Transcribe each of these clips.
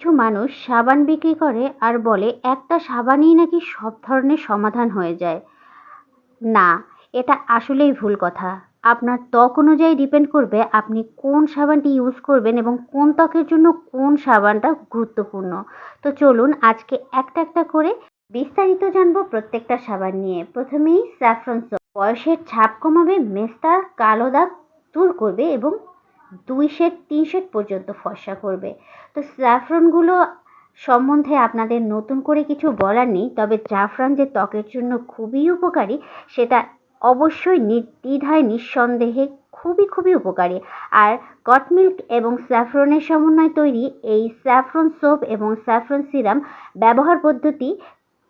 কিছু মানুষ সাবান বিক্রি করে আর বলে, একটা সাবানই নাকি সব ধরনের সমাধান হয়ে যায়। না, এটা আসলেই ভুল কথা। আপনার ত্বক অনুযায়ী ডিপেন্ড করবে আপনি কোন সাবানটি ইউজ করবেন এবং কোন ত্বকের জন্য কোন সাবানটা গুরুত্বপূর্ণ। তো চলুন আজকে একটা একটা করে বিস্তারিত জানব প্রত্যেকটা সাবান নিয়ে। প্রথমেই স্যাফরন সোপ বয়সের ছাপ কমাবে, মেস্তা, কালো দাগ দূর করবে এবং দুই শেড তিন শেড পর্যন্ত ফর্সা করবে। তো স্যাফরনগুলো সম্বন্ধে আপনাদের নতুন করে কিছু বলার নেই, তবে জাফরান যে ত্বকের জন্য খুবই উপকারী, সেটা অবশ্যই নির্দ্বিধায়, নিঃসন্দেহে খুবই খুবই উপকারী। আর গট মিল্ক এবং স্যাফরনের সমন্বয়ে তৈরি এই স্যাফরন সোপ এবং স্যাফরন সিরাম ব্যবহার পদ্ধতি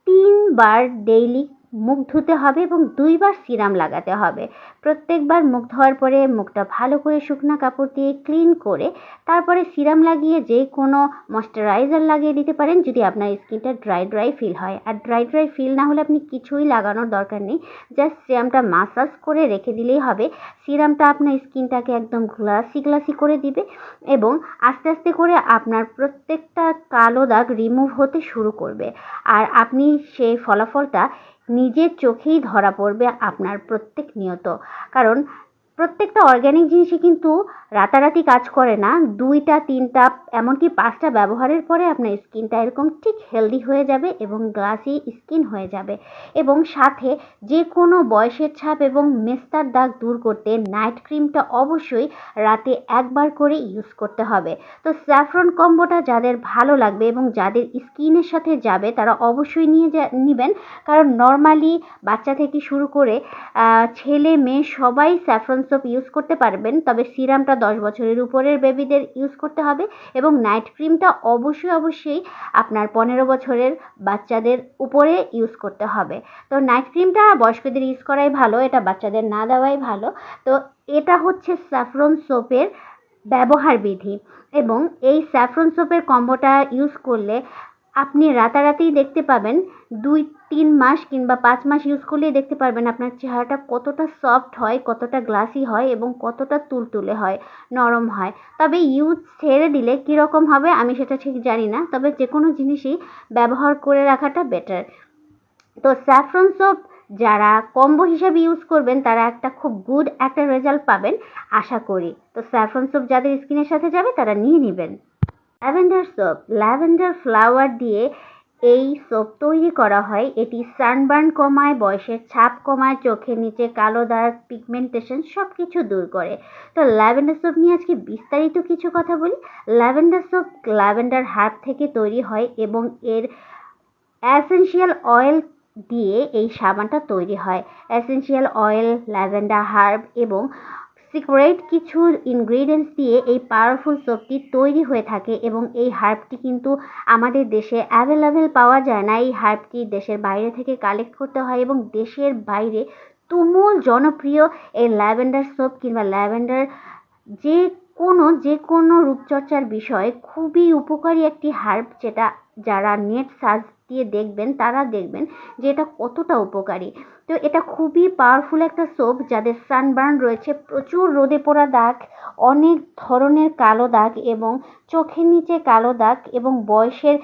তিনবার ডেইলি মুখ ধুতে হবে এবং দুইবার সিরাম লাগাতে হবে। প্রত্যেকবার মুখ ধোয়ার পরে মুখটা ভালো করে শুকনো কাপড় দিয়ে ক্লিন করে তারপরে সিরাম লাগিয়ে যে কোনো ময়শ্চারাইজার লাগিয়ে দিতে পারেন যদি আপনার স্কিনটা ড্রাই ড্রাই ফিল হয়। আর ড্রাই ড্রাই ফিল না হলে আপনি কিছুই লাগানোর দরকার নেই। জাস্ট সিরামটা মাসাজ করে রেখে দিলেই হবে। সিরামটা আপনার স্কিনটাকে একদম গ্লাসি গ্লাসি করে দিবে এবং আস্তে আস্তে করে আপনার প্রত্যেকটা কালো দাগ রিমুভ হতে শুরু করবে। আর আপনি সেই ফলাফলটা নিজের চোখেই ধরা পড়বে আপনার প্রত্যেক নিয়ত। কারণ প্রত্যেকটা অর্গ্যানিক জিনিসই কিন্তু রাতারাতি কাজ করে না। দুইটা, তিনটা, এমনকি পাঁচটা ব্যবহারের পরে আপনার স্কিনটা এরকম ঠিক হেলদি হয়ে যাবে এবং গ্লাসি স্কিন হয়ে যাবে। এবং সাথে যে কোনো বয়সের ছাপ এবং মেস্তার দাগ দূর করতে নাইট ক্রিমটা অবশ্যই রাতে একবার করে ইউজ করতে হবে। তো স্যাফরন কম্বোটা যাদের ভালো লাগবে এবং যাদের স্কিনের সাথে যাবে, তারা অবশ্যই নিয়ে যা, নেবেন। কারণ নর্মালি বাচ্চা থেকে শুরু করে ছেলে, মেয়ে সবাই স্যাফরন সোপ ইউজ করতে পারবেন, তবে সিরামটা দশ বছরের উপরের বেবিদের ইউজ করতে হবে এবং নাইট ক্রিমটা অবশ্যই অবশ্যই আপনার পনেরো বছরের বাচ্চাদের উপরে ইউজ করতে হবে। তো নাইট ক্রিমটা বয়স্কদের ইউজ করাই ভালো, এটা বাচ্চাদের না দেওয়াই ভালো। তো এটা হচ্ছে স্যাফরন সোপের ব্যবহার বিধি এবং এই স্যাফরন সোপের কম্বোটা ইউজ করলে আপনি রাতারাতিই দেখতে পাবেন। দুই, তিন মাস কিংবা পাঁচ মাস ইউজ করলেই দেখতে পারবেন আপনার চেহারাটা কতটা সফট হয়, কতটা গ্লাসি হয় এবং কতটা তুলতুলে হয়, নরম হয়। তবে ইউজ ছেড়ে দিলে কীরকম হবে আমি সেটা ঠিক জানি না, তবে যে কোনো জিনিসই ব্যবহার করে রাখাটা বেটার তো স্যাফরন সোপ যারা কম্বো হিসাবে ইউজ করবেন, তারা একটা খুব গুড একটা রেজাল্ট পাবেন, আশা করি। তো স্যাফরন সোপ যাদের স্কিনের সাথে যাবে, তারা নিয়ে নেবেন। Lavender soap. ল্যাভেন্ডার ফ্লাওয়ার দিয়ে এই সোপ তৈরি করা হয়। এটি সানবার্ন কমায়, বয়সের ছাপ কমায়, চোখের নিচে কালো দাগ, পিগমেন্টেশন সব কিছু দূর করে। তো ল্যাভেন্ডার সোপ নিয়ে আজকে বিস্তারিত কিছু কথা বলি। ল্যাভেন্ডার সোপ ল্যাভেন্ডার হার্ব থেকে তৈরি হয় এবং এর অ্যাসেন্সিয়াল অয়েল দিয়ে এই সাবানটা তৈরি হয়। অ্যাসেন্সিয়াল অয়েল, ল্যাভেন্ডার হার্ব এবং সিক্রেট কিছু ইনগ্রিডিয়েন্টস দিয়ে এই পাওয়ারফুল সোপটি তৈরি হয়ে থাকে এবং এই হার্বটি কিন্তু আমাদের দেশে অ্যাভেলেবেল পাওয়া যায় না। এই হার্বটি দেশের বাইরে থেকে কালেক্ট করতে হয় এবং দেশের বাইরে তুমুল জনপ্রিয় এই ল্যাভেন্ডার সোপ কিংবা ল্যাভেন্ডার যে কোনো যে কোনো রূপচর্চার বিষয়ে খুবই উপকারী একটি হার্ব যেটা যারা নেট সার্চ দিয়ে দেখবেন, তারা দেখবেন যে এটা কতটা উপকারী। তো এটা খুবই পাওয়ারফুল একটা সোপ যাদের সানবার্ন রয়েছে, প্রচুর রোদে পোড়া দাগ, অনেক ধরনের কালো দাগ এবং চোখের নিচে কালো দাগ এবং বয়সের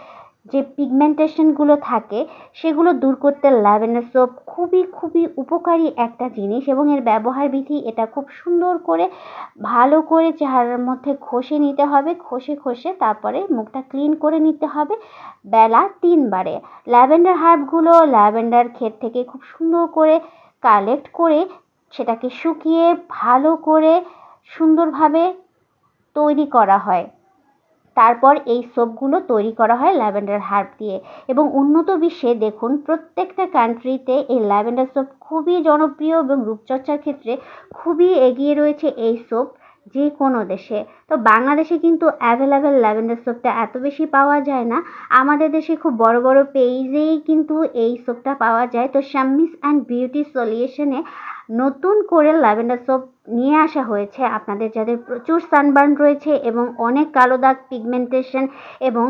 যে পিগমেন্টেশনগুলো থাকে, সেগুলো দূর করতে ল্যাভেন্ডার সোপ খুবই খুবই উপকারী একটা জিনিস এবং এর ব্যবহার বিধি এটা খুব সুন্দর করে, ভালো করে চেহারার মধ্যে ঘষে নিতে হবে, ঘষে ঘষে তারপরে মুখটা ক্লিন করে নিতে হবে বেলা তিনবারে। ল্যাভেন্ডার হার্বগুলো ল্যাভেন্ডার ক্ষেত থেকে খুব সুন্দর করে কালেক্ট করে সেটাকে শুকিয়ে ভালো করে সুন্দরভাবে তৈরি করা হয়। তারপর এই সোপগুলো তৈরি করা হয় ল্যাভেন্ডার হার্ব দিয়ে। এবং উন্নত বিশ্বে দেখুন প্রত্যেকটা কান্ট্রিতে এই ল্যাভেন্ডার সোপ খুবই জনপ্রিয় এবং রূপচর্চার ক্ষেত্রে খুবই এগিয়ে রয়েছে এই সোপ যে কোনো দেশে। তো বাংলাদেশে কিন্তু অ্যাভেলেবেল ল্যাভেন্ডার সোপটা এত বেশি পাওয়া যায় না। আমাদের দেশে খুব বড় বড় পেজেই কিন্তু এই সোপটা পাওয়া যায়। তো শাম্মিস অ্যান্ড বিউটি সলিউশনে নতুন করে ল্যাভেন্ডার সোপ নিয়ে আসা হয়েছে। আপনাদের যাদের প্রচুর সানবার্ন রয়েছে এবং অনেক কালো দাগ পিগমেন্টেশন এবং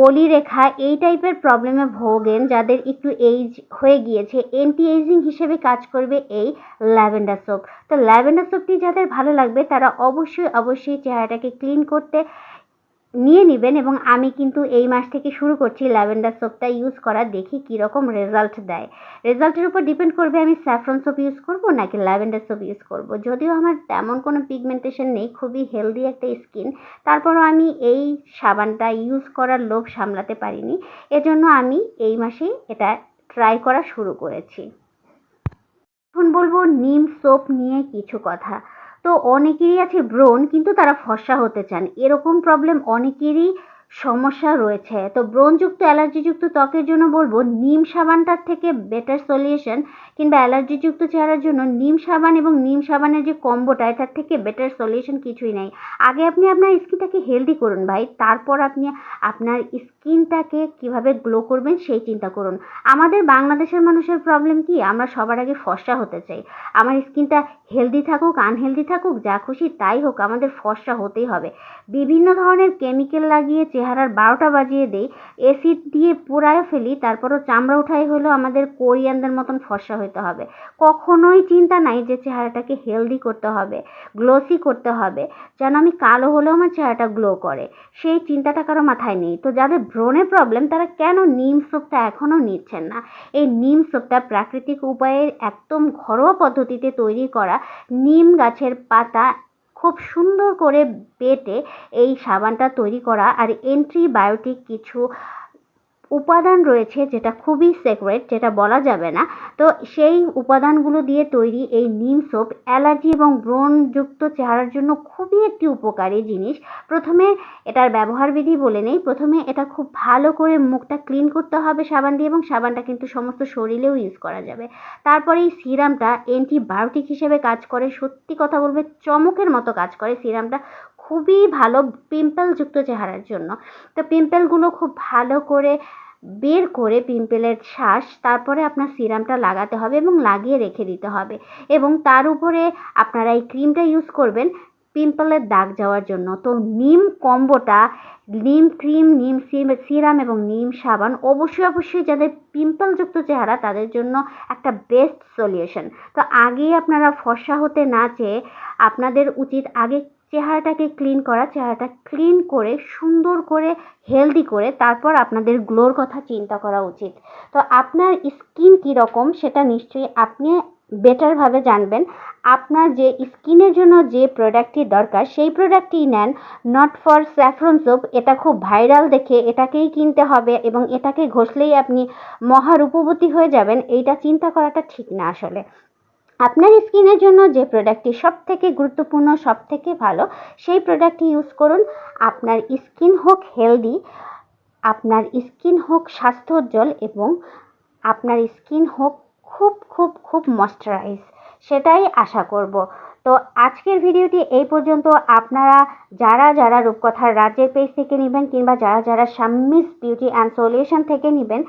বলি রেখা, এই টাইপের প্রবলেমে ভোগেন যাদের একটু এইজ হয়ে গিয়েছে এন্টি এইজিং হিসেবে কাজ করবে এই ল্যাভেন্ডার সোপ। তো ল্যাভেন্ডার সোপটি যাদের ভালো লাগবে, তারা অবশ্যই অবশ্যই চেহারাটাকে ক্লিন করতে নিয়ে নেবেন এবং আমি কিন্তু এই মাস থেকে শুরু করছি ল্যাভেন্ডার সোপটা ইউজ করা, দেখি কীরকম রেজাল্ট দেয়। রেজাল্টের উপর ডিপেন্ড করবে আমি স্যাফরন সোপ ইউজ করব নাকি ল্যাভেন্ডার সোপ ইউজ করব। যদিও আমার তেমন কোনো পিগমেন্টেশন নেই, খুবই হেলদি একটা স্কিন তারপরও আমি এই সাবানটা ইউজ করার লোভ সামলাতে পারিনি। এজন্য আমি এই মাসেই এটা ট্রাই করা শুরু করেছি। এখন বলব, নিম সোপ নিয়ে কিছু কথা। তো অনেকেরই আছে ব্রণ কিন্তু তারা ফর্সা হতে চান। এরকম প্রবলেম অনেকেরই সমস্যা রয়েছে। তো ব্রণযুক্ত, অ্যালার্জিযুক্ত ত্বকের জন্য বলব, নিম সাবানটার থেকে বেটার সলিউশন কিংবা অ্যালার্জিযুক্ত চেহারার জন্য নিম সাবান এবং নিম সাবানের যে কম্বোটা এটার থেকে বেটার সলিউশন কিছুই নেই। আগে আপনি আপনার স্কিনটাকে হেলদি করুন ভাই, তারপর আপনি আপনার স্কিনটাকে কীভাবে গ্লো করবেন সেই চিন্তা করুন। আমাদের বাংলাদেশের মানুষের প্রবলেম কি? আমরা সবার আগে ফর্সা হতে চাই। আমার স্কিনটা হেলদি থাকুক আনহেলদি থাকুক, যা খুশি তাই হোক, আমাদের ফর্সা হতেই হবে। বিভিন্ন ধরনের কেমিক্যাল লাগিয়ে চেহারার বারোটা বাজিয়ে দেই অ্যাসিড দিয়ে পোড়ায় ফেলি, তারপরও চামড়া উঠাই হলেও আমাদের কোরিয়ানদের মতন ফর্সা হতে হবে। কখনোই চিন্তা নাই যে চেহারাটাকে হেলদি করতে হবে গ্লোসি করতে হবে, যেন আমি কালো হলেও আমার চেহারাটা গ্লো করে। সেই চিন্তাটা কারও মাথায় নেই। তো যাদের ব্রণের প্রবলেম তারা কেন নিম সোপটা এখনও নিচ্ছেন না? এই নিম সোপটা প্রাকৃতিক উপায়ে একদম ঘরোয়া পদ্ধতিতে তৈরি করা নিম গাছের পাতা খুব সুন্দর করে বেটে এই সাবানটা তৈরি করা আর অ্যান্টিবায়োটিক কিছু উপাদান রয়েছে যেটা খুবই সেক্রেট যেটা বলা যাবে না। তো সেই উপাদানগুলো দিয়ে তৈরি এই নিম সোপ অ্যালার্জি এবং ব্রণযুক্ত চেহারার জন্য খুবই একটি উপকারী জিনিস। প্রথমে এটার ব্যবহার বিধি বলে নেই। প্রথমে এটা খুব ভালো করে মুখটা ক্লিন করতে হবে সাবান দিয়ে এবং সাবানটা কিন্তু সমস্ত শরীরেও ইউজ করা যাবে। তারপরে এই সিরামটা অ্যান্টিবায়োটিক হিসেবে কাজ করে, সত্যি কথা বলবে, চমকের মতো কাজ করে। সিরামটা খুবই ভালো পিম্পলযুক্ত চেহারার জন্য। তো পিম্পলগুলো খুব ভালো করে বের করে পিম্পলের শ্বাস, তারপরে আপনার সিরামটা লাগাতে হবে এবং লাগিয়ে রেখে দিতে হবে। এবং তার উপরে আপনারা এই ক্রিমটা ইউজ করবেন পিম্পলের দাগ যাওয়ার জন্য। তো নিম কম্বোটা, নিম ক্রিম নিম সিরাম এবং নিম সাবান অবশ্যই অবশ্যই যাদের পিম্পলযুক্ত চেহারা তাদের জন্য একটা বেস্ট সলিউশন তো আগে আপনারা ফর্সা হতে না চেয়ে আপনাদের উচিত আগে চেহারাটাকে ক্লিন করা, চেহারাটা ক্লিন করে, সুন্দর করে হেলদি করে তারপর আপনাদের গ্লোর কথা চিন্তা করা উচিত। তো আপনার স্কিন কীরকম সেটা নিশ্চয়ই আপনি বেটারভাবে জানবেন। আপনার যে স্কিনের জন্য যে প্রোডাক্টটি দরকার, সেই প্রোডাক্টটি নেন নট ফর স্যাফরন সোপ এটা খুব ভাইরাল দেখে এটাকেই কিনতে হবে এবং এটাকে ঘষলেই আপনি মহারূপবতী হয়ে যাবেন, এইটা চিন্তা করাটা ঠিক না আসলে। আপনার স্কিনের জন্য যে প্রোডাক্টটি সব থেকে গুরুত্বপূর্ণ, সবথেকে ভালো, সেই প্রোডাক্টটি ইউজ করুন। আপনার স্কিন হোক হেলদি আপনার স্কিন হোক স্বাস্থ্যোজ্জ্বল এবং আপনার স্কিন হোক খুব খুব খুব ময়শ্চারাইজ সেটাই আশা করব। তো আজকের ভিডিওটি এই পর্যন্ত। আপনারা যারা যারা রূপকথার রাজ্যের পেজ থেকে নেবেন কিংবা যারা যারা শাম্মিস বিউটি অ্যান্ড সলিউশন থেকে নেবেন,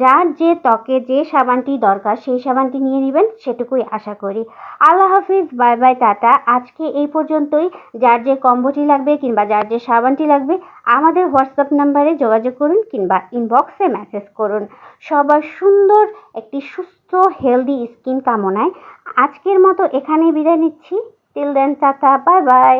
যার যে ত্বকে যে সাবানটি দরকার সেই সাবানটি নিয়ে নেবেন, সেটুকুই আশা করি। আল্লাহ হাফিজ, বাই বাই, টাটা। আজকে এই পর্যন্তই। যার যে কম্বোটি লাগবে কিংবা যার যে সাবানটি লাগবে আমাদের হোয়াটসঅ্যাপ নাম্বারে যোগাযোগ করুন কিংবা ইনবক্সে মেসেজ করুন। সবার সুন্দর একটি সুস্থ হেলদি স্কিন কামনায় আজকের মতো এখানেই বিদায় নিচ্ছি। Till then tata bye bye